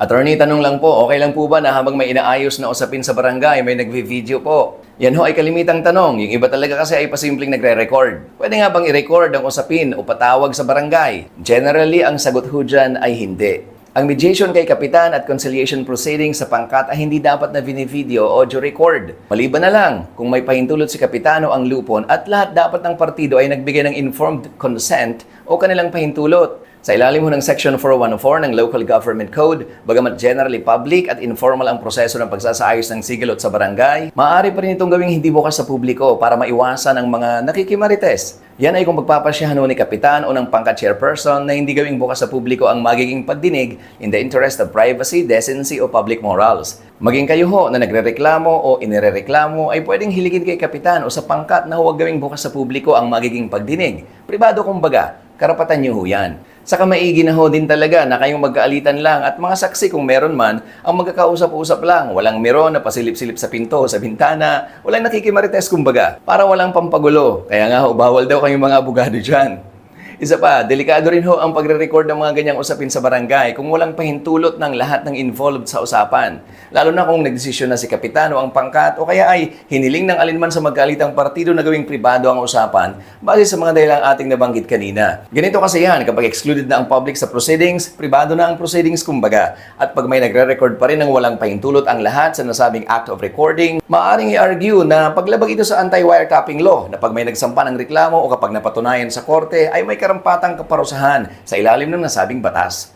Attorney, tanong lang po, okay lang po ba na habang may inaayos na usapin sa barangay, may nagvi-video po? Yan ho ay kalimitang tanong. Yung iba talaga kasi ay pasimpleng nagre-record. Pwede nga bang i-record ang usapin o patawag sa barangay? Generally, ang sagot ho dyan ay hindi. Ang mediation kay kapitan at conciliation proceedings sa pangkat ay hindi dapat na video o audio record. Maliban na lang kung may pahintulot si kapitano ang lupon at lahat dapat ng partido ay nagbigay ng informed consent o kanilang pahintulot. Sa ilalim ng Section 4104 ng Local Government Code, bagamat generally public at informal ang proseso ng pagsasaayos ng sigilot sa barangay, maaari pa rin itong gawing hindi bukas sa publiko para maiwasan ang mga nakikimarites. Yan ay kung pagpapasyahan ni Kapitan o ng pangkat chairperson na hindi gawing bukas sa publiko ang magiging pagdinig in the interest of privacy, decency o public morals. Maging kayo ho na nagrereklamo o inirereklamo ay pwedeng hiligin kay Kapitan o sa pangkat na huwag gawing bukas sa publiko ang magiging pagdinig. Pribado kumbaga, karapatan niyo ho yan. Saka maigi na ho din talaga na kayong magkaalitan lang at mga saksi kung meron man ang magkakausap-usap lang. Walang miro na pasilip-silip sa pinto, sa bintana. Walang nakikimarites kumbaga. Para walang pampagulo. Kaya nga ho, bawal daw kayong mga abogado dyan. Isa pa, delikado rin ho ang pagre-record ng mga ganyang usapin sa barangay kung walang pahintulot ng lahat ng involved sa usapan. Lalo na kung nagdesisyon na si Kapitano ang pangkat o kaya ay hiniling ng alinman sa magkalitang partido na gawing pribado ang usapan base sa mga dahilang ating nabanggit kanina. Ganito kasi yan, kapag excluded na ang public sa proceedings, pribado na ang proceedings kumbaga. At pag may nagre-record pa rin ng walang pahintulot ang lahat sa nasabing act of recording, maaaring i-argue na paglabag ito sa anti-wiretapping law na pag may nagsampa ng reklamo o kapag napatunayan sa korte ay may karampatang kaparusahan sa ilalim ng nasabing batas.